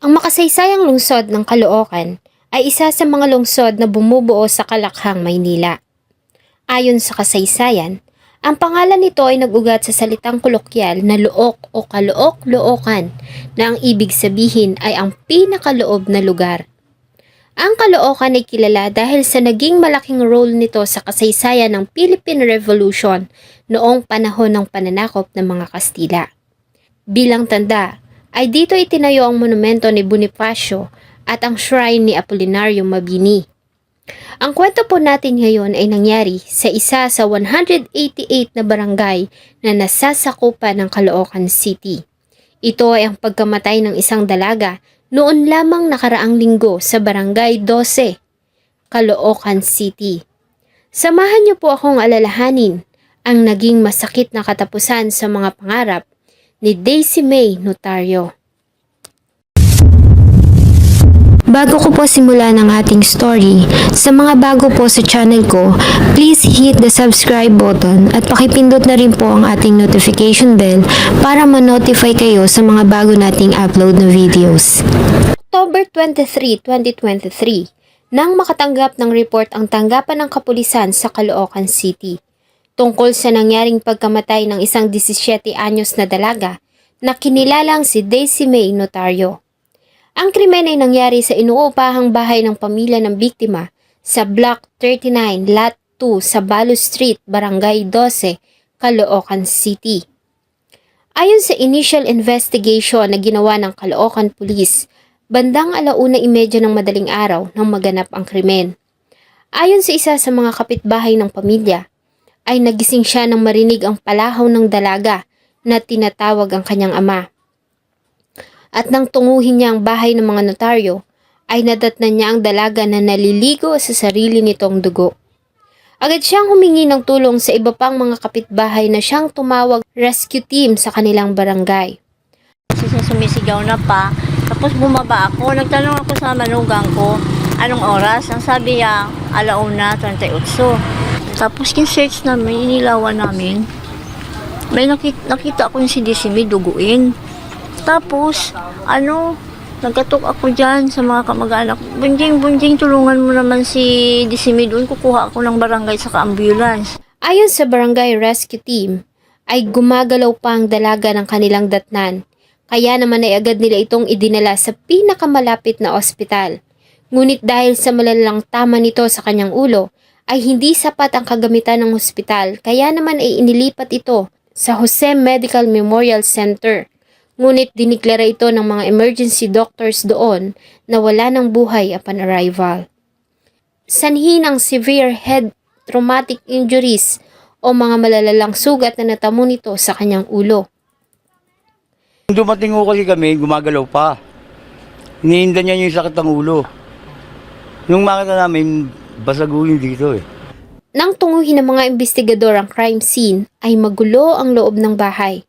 Ang makasaysayang lungsod ng Caloocan ay isa sa mga lungsod na bumubuo sa Kalakhang, Maynila. Ayon sa kasaysayan, ang pangalan nito ay nag-ugat sa salitang kolokyal na luok o kalook-lookan na ang ibig sabihin ay ang pinakaloob na lugar. Ang Caloocan ay kilala dahil sa naging malaking role nito sa kasaysayan ng Philippine Revolution noong panahon ng pananakop ng mga Kastila. Bilang tanda, ay dito itinayo ang monumento ni Bonifacio at ang shrine ni Apolinario Mabini. Ang kwento po natin ngayon ay nangyari sa isa sa 188 na barangay na nasasakupan ng Caloocan City. Ito ay ang pagkamatay ng isang dalaga noon lamang nakaraang linggo sa barangay 12, Caloocan City. Samahan niyo po akong alalahanin ang naging masakit na katapusan sa mga pangarap ni Daisy May Notario. Bago ko po simulan ang ating story, sa mga bago po sa channel ko, please hit the subscribe button at pakipindot na rin po ang ating notification bell para ma-notify kayo sa mga bago nating upload na videos. October 23, 2023, nang makatanggap ng report ang tanggapan ng kapulisan sa Caloocan City tungkol sa nangyaring pagkamatay ng isang 17 anyos na dalaga na kinilalang si Daisy May Notario. Ang krimen ay nangyari sa inuupahang bahay ng pamilya ng biktima sa Block 39, Lot 2 sa Balo Street, Barangay 12, Caloocan City. Ayon sa initial investigation na ginawa ng Caloocan Police, bandang alauna imedya ng madaling araw nang maganap ang krimen. Ayon sa isa sa mga kapitbahay ng pamilya, ay nagising siya nang marinig ang palahaw ng dalaga na tinatawag ang kanyang ama. At nang tunguhin niya ang bahay ng mga notaryo, ay nadatnan niya ang dalaga na naliligo sa sarili nitong dugo. Agad siyang humingi ng tulong sa iba pang mga kapitbahay na siyang tumawag rescue team sa kanilang barangay. Kasi sumisigaw na pa. Tapos bumaba ako. Nagtanong ako sa manugang ko, anong oras? Ang sabi niya, alauna, 28. Tapos yung search namin, inilawan namin. May nakita, nakita ako yung si Disimi duguin. Tapos, ano, nagkatok ako dyan sa mga kamag-anak. Bunjing, bunjing, tulungan mo naman si Disimi doon. Kukuha ako ng barangay sa ambulance. Ayon sa barangay rescue team, ay gumagalaw pa ang dalaga ng kanilang datnan. Kaya naman ay agad nila itong idinala sa pinakamalapit na ospital. Ngunit dahil sa malalang tama nito sa kanyang ulo, ay hindi sapat ang kagamitan ng ospital kaya naman ay inilipat ito sa Jose Medical Memorial Center. Ngunit diniklara ito ng mga emergency doctors doon na wala ng buhay upon arrival. Sanhi ng severe head traumatic injuries o mga malalalang sugat na natamo nito sa kanyang ulo. Dumating ko kasi kami, gumagalaw pa. Hinihinda niya yung sakit ng ulo. Nung makita namin, basaguhin dito eh. Nang tunguhin ng mga investigador ang crime scene, ay magulo ang loob ng bahay.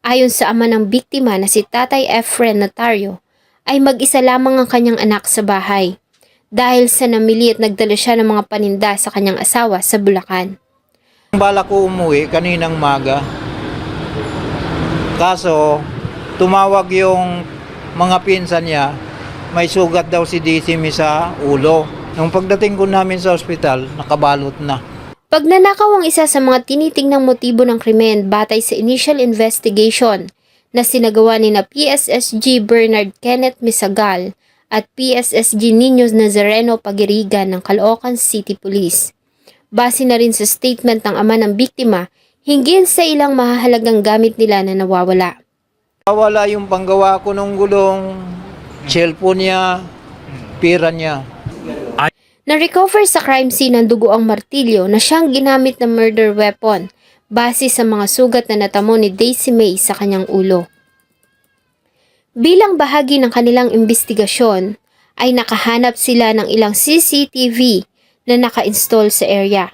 Ayon sa ama ng biktima na si Tatay Efren Notario, ay mag-isa lamang ang kanyang anak sa bahay. Dahil sa namili at nagdala siya ng mga paninda sa kanyang asawa sa Bulacan. Bala ko umuwi kaninang maga. Kaso, tumawag yung mga pinsan niya, may sugat daw si Disimi sa ulo. Nung pagdating ko namin sa ospital, nakabalot na. Pagnanakaw ang isa sa mga tinitingnang motibo ng krimen batay sa initial investigation na sinagawa ni na PSSG Bernard Kenneth Misagal at PSSG Niños Nazareno Pagirigan ng Caloocan City Police. Base na rin sa statement ng ama ng biktima hinggil sa ilang mahahalagang gamit nila na nawawala. Wala yung panggawa ko ng gulong, cellphone niya, pira niya. Na-recover sa crime scene ang dugo ang martilyo na siyang ginamit na murder weapon base sa mga sugat na natamo ni Daisy May sa kanyang ulo. Bilang bahagi ng kanilang investigasyon, ay nakahanap sila ng ilang CCTV na naka-install sa area.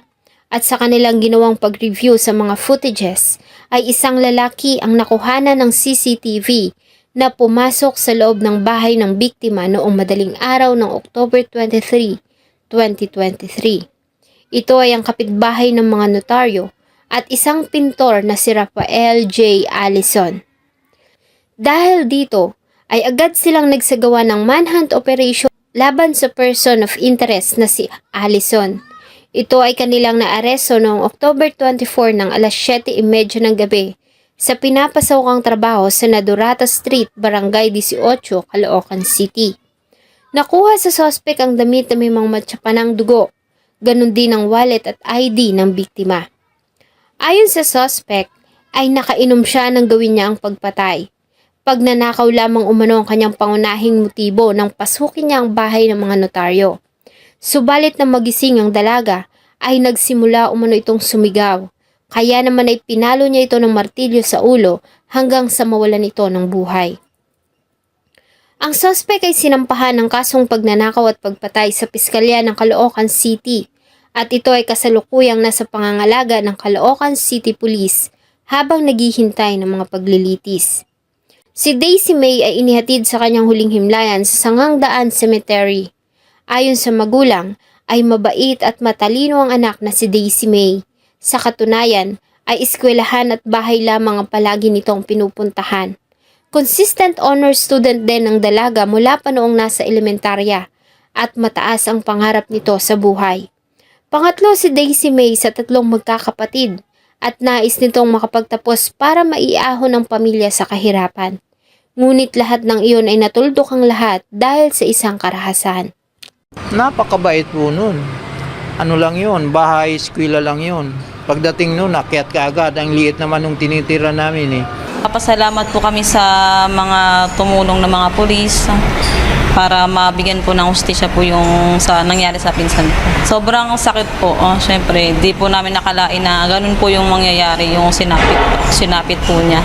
At sa kanilang ginawang pag-review sa mga footages, ay isang lalaki ang nakuhanan ng CCTV na pumasok sa loob ng bahay ng biktima noong madaling araw ng October 23, 2023. Ito ay ang kapitbahay ng mga notaryo at isang pintor na si Rafael J. Allison. Dahil dito ay agad silang nagsagawa ng manhunt operation laban sa person of interest na si Allison. Ito ay kanilang naaresto noong October 24 ng alas 7.30 ng gabi sa pinapasawakang trabaho sa Nadurata Street, Barangay 18, Caloocan City. Nakuha sa sospek ang damit na may mga matsapa ng dugo, ganun din ang wallet at ID ng biktima. Ayon sa sospek, ay nakainom siya nang gawin niya ang pagpatay. Pagnanakaw lamang umano ang kanyang pangunahing motibo nang pasukin niya ang bahay ng mga notaryo. Subalit na magising ang dalaga, ay nagsimula umano itong sumigaw. Kaya naman ay pinalo niya ito ng martilyo sa ulo hanggang sa mawalan ito ng buhay. Ang suspect ay sinampahan ng kasong pagnanakaw at pagpatay sa Piskalya ng Caloocan City at ito ay kasalukuyang nasa pangangalaga ng Caloocan City Police habang naghihintay ng mga paglilitis. Si Daisy May ay inihatid sa kanyang huling himlayan sa Sangang Daan Cemetery. Ayon sa magulang, ay mabait at matalino ang anak na si Daisy May. Sa katunayan, ay eskwelahan at bahay lamang ang palagi nitong pinupuntahan. Consistent honor student din ang dalaga mula pa noong nasa elementarya at mataas ang pangarap nito sa buhay. Pangatlo si Daisy May sa tatlong magkakapatid at nais nitong makapagtapos para maiahon ang pamilya sa kahirapan. Ngunit lahat ng iyon ay natuldok ang lahat dahil sa isang karahasan. Napakabait po nun. Ano lang yun, bahay, eskwela lang yun. Pagdating nun, akyat ka agad. Ang liit naman nung tinitira namin eh. Papasalamat po kami sa mga tumulong ng mga pulis para mabigyan po ng hustisya po yung sa nangyari sa pinsan ko. Sobrang sakit po. Oh, Siyempre, di po namin nakalain na ganun po yung mangyayari, yung sinapit, sinapit po niya.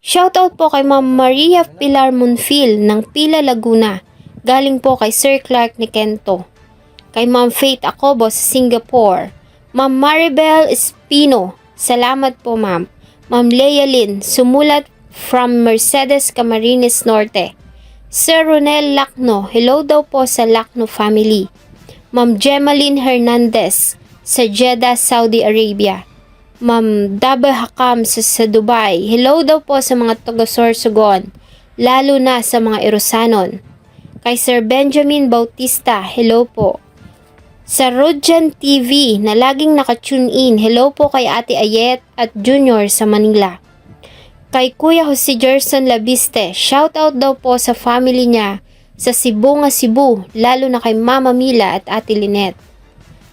Shoutout po kay Ma'am Maria Pilar Monfil ng Pila Laguna. Galing po kay Sir Clark ni Kento. Kay Ma'am Faith Acobo sa Singapore. Ma'am Maribel Espino. Salamat po ma'am. Ma'am Leia Lin. Sumulat from Mercedes Camarines Norte. Sir Ronel Lacno. Hello daw po sa Lacno family. Ma'am Gemaline Hernandez sa Jeddah, Saudi Arabia. Ma'am Daba Hakam sa, sa Dubai. Hello daw po sa mga taga Sorsogon, lalo na sa mga Erosanon. Kay Sir Benjamin Bautista, hello po. Sa Rodjan TV na laging nakatune in, hello po kay Ate Ayet at Junior sa Manila. Kay Kuya Jose Gerson Labiste, shout out daw po sa family niya sa Cebu nga Cebu, lalo na kay Mama Mila at Ate Lynette.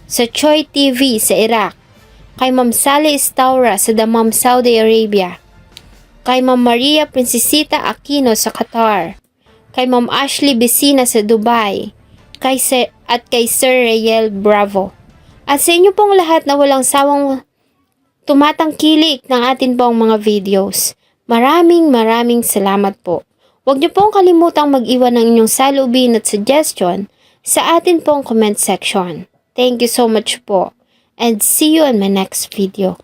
Sa Choi TV sa Iraq, kay Ma'am Sally Estaura sa Damam, Saudi Arabia, kay Ma'am Maria Princesita Aquino sa Qatar, kay Ma'am Ashley Besina sa Dubai, kay Sir, at kay Sir Rayel Bravo. At sa inyo pong lahat na walang sawang tumatangkilik ng atin pong mga videos. Maraming maraming salamat po. Huwag niyo pong kalimutang mag-iwan ng inyong salubin at suggestion sa atin pong comment section. Thank you so much po and see you in my next video.